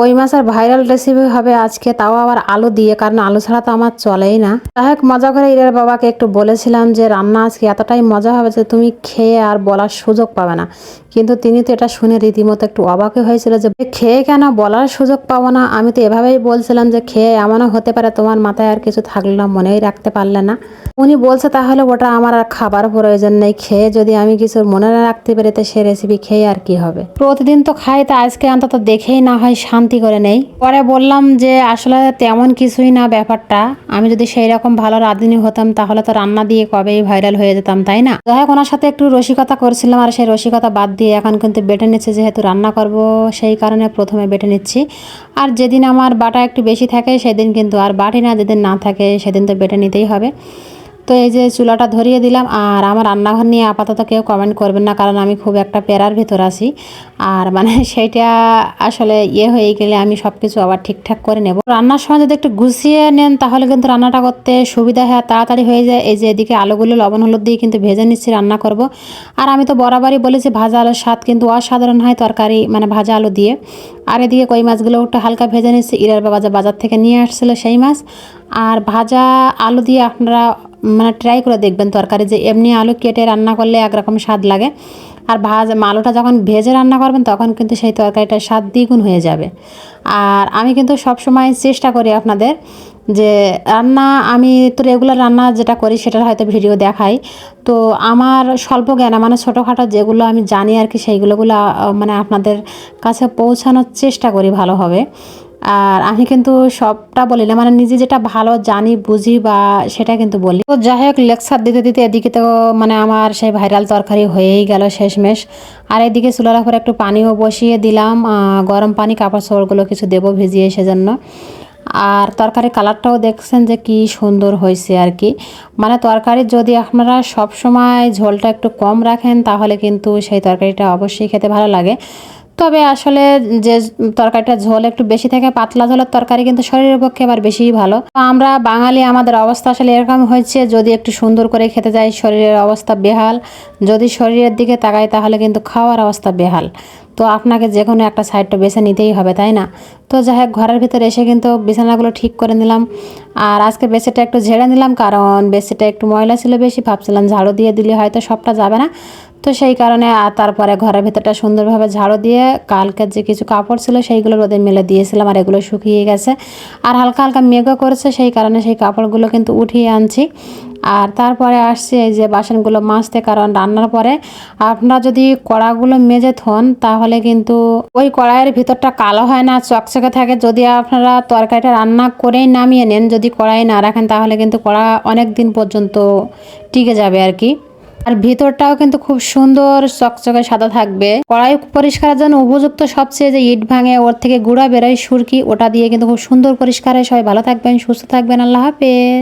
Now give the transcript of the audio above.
কই মাছের viral recipe হবে আজকে, তাও আবার আলু দিয়ে, কারণ আলু ছাড়া তো আমার চলেই না। হোক, মজা করে ইরের বাবাকে একটু বলেছিলাম যে, রান্না আজকে এতটাই মজা হবে যে তুমি খেয়ে আর বলার সুযোগ পাবে না। কিন্তু তিনি তো এটা শুনে রীতিমতো একটু অবাকই হয়েছিল যে খেয়ে কেন বলার সুযোগ পাবো না? আমি তো এভাবেই বলছিলাম যে, খেয়ে এমনও হতে পারে তোমার মাথায় আর কিছু থাকল না, মনেই রাখতে পারলে না। উনি বলছে, তাহলে ওটা আমার আর খাবার প্রয়োজন নেই, খেয়ে যদি আমি কিছু মনে রাখতে পারি, তো সে রেসিপি খেয়ে আর কি হবে? প্রতিদিন তো খাই, তা আজকে অন্তত দেখেই না হয় শান্তি করে নেই। পরে বললাম যে, আসলে তেমন কিছুই না ব্যাপারটা। আমি যদি সেই রকম ভালো রাঁধুনি হতাম, তাহলে তো রান্না দিয়ে কবেই ভাইরাল হয়ে যেতাম, তাই না? যাই হোক, ওনার সাথে একটু রসিকতা করছিলাম আর সেই রসিকতা বাদ দিয়ে এখন কিন্তু বেটে নিচ্ছে, যেহেতু রান্না করব সেই কারণে প্রথমে বেটে নিচ্ছি। আর যেদিন আমার বাটা একটু বেশি থাকে, সেদিন কিন্তু আর বাটি না, যেদিন না থাকে, সেদিন তো বেটে নিতেই হবে। তো এই যে চুলাটা ধরিয়ে দিলাম আর আমার রান্নাঘর নিয়ে আপাতত কেউ কমেন্ট করবেন না, কারণ আমি খুব একটা প্যারার ভেতর আছি। আর মানে সেইটা আসলে ইয়ে হয়ে গেলে আমি সব কিছু আবার ঠিকঠাক করে নেব। রান্নার সময় যদি একটু গুছিয়ে নেন, তাহলে কিন্তু রান্নাটা করতে সুবিধা হয়। তাড়াতাড়ি হয়ে যায়, এই যে এদিকে আলুগুলো, লবণ, হলুদ দিয়ে কিন্তু ভেজে নিচ্ছি, রান্না করব। আর আমি তো বরাবরই বলেছি ভাজা আলুর স্বাদ কিন্তু অসাধারণ হয় তরকারি মানে ভাজা আলু দিয়ে। আর এদিকে কই মাছগুলো একটু হালকা ভেজে নিচ্ছি ইরার বাবা বাজার থেকে নিয়ে আসছিল সেই মাছ। আর ভাজা আলু দিয়ে আপনারা মানে ট্রাই করে দেখবেন তরকারি যে এমনি আলু কেটে রান্না করলে একরকম স্বাদ লাগে। আর ভাজা আলুটা যখন ভেজে রান্না করবেন তখন কিন্তু সেই তরকারিটার স্বাদ দ্বিগুণ হয়ে যাবে। আর আমি কিন্তু সব সময় চেষ্টা করি আপনাদের যে রান্না, আমি তো রেগুলার রান্না যেটা করি সেটার হয়তো ভিডিও দেখাই। তো আমার স্বল্প জ্ঞান মানে ছোটোখাটো যেগুলো আমি জানি আর কি, সেইগুলোগুলো মানে আপনাদের কাছে পৌঁছানোর চেষ্টা করি ভালোভাবে। আর আমি কিন্তু সবটা বলি না মানে নিজে যেটা ভালো জানি, বুঝি বা সেটা কিন্তু বলি। তো যাই হোক, লেকচার দিতে দিতে এদিকে তো মানে আমার সেই ভাইরাল তরকারি হয়েই গেল শেষমেশ। আর এদিকে চুলার উপরে একটু পানিও বসিয়ে দিলাম গরম পানি, কাপড় চোপড়গুলো কিছু দেবো ভিজিয়ে সেজন্য। আর তরকারির কালারটাও দেখছেন যে কি সুন্দর হয়েছে আর কি। মানে তরকারি যদি আপনারা সব সময় ঝোলটা একটু কম রাখেন, তাহলে কিন্তু সেই তরকারিটা অবশ্যই খেতে ভালো লাগে। তবে আসলে যে তরকারিটা ঝোল একটু বেশি থাকে, পাতলা ঝোলের তরকারি কিন্তু শরীরের পক্ষে আবার বেশিই ভালো। আমরা বাঙালি, আমাদের অবস্থা আসলে এরকম হয়েছে, যদি একটু সুন্দর করে খেতে যাই, শরীরের অবস্থা বেহাল। যদি শরীরের দিকে তাকাই, তাহলে কিন্তু খাওয়ার অবস্থা বেহাল। তো আপনাকে যে কোনো একটা সাইডটা বেছে নিতেই হবে, তাই না? তো যাই হোক, ঘরের ভিতরে এসে কিন্তু বিছানাগুলো ঠিক করে নিলাম। আর আজকে বেসিটা একটু ঝেড়ে নিলাম, কারণ বেসিটা একটু ময়লা ছিল বেশি, ভাবছিলাম ঝাড়ু দিয়ে দিলে হয়তো সবটা যাবে না। তো সেই কারণে আর তারপরে ঘরের ভেতরটা সুন্দরভাবে ঝাড়ু দিয়ে কালকের যে কিছু কাপড় ছিল সেইগুলো রোদে মেলে দিয়েছিলাম আর এগুলো শুকিয়ে গেছে। আর হালকা হালকা মেঘও করেছে, সেই কারণে সেই কাপড়গুলো কিন্তু উঠিয়ে আনছি। আর তারপরে আসছে যে বাসনগুলো মাজতে, কারণ রান্নার পরে আপনারা যদি কড়াগুলো মেজে থন তাহলে কিন্তু ওই কড়াইয়ের ভিতরটা কালো হয় না, চকচকে থাকে। যদি আপনারা তরকারিটা রান্না করেই নামিয়ে নেন, যদি কড়াই না রাখেন, তাহলে কিন্তু কড়া অনেক দিন পর্যন্ত টিকে যাবে আর কি। আর ভিতরটাও কিন্তু খুব সুন্দর চকচকে সাদা থাকবে। কড়াই পরিষ্কারের জন্য উপযুক্ত সবচেয়ে যে ইট ভাঙে, ওর থেকে গুঁড়া বেরোয় সুরকি, ওটা দিয়ে কিন্তু খুব সুন্দর পরিষ্কার হয় সবাই ভালো থাকবেন, সুস্থ থাকবেন। আল্লাহ হাফেজ।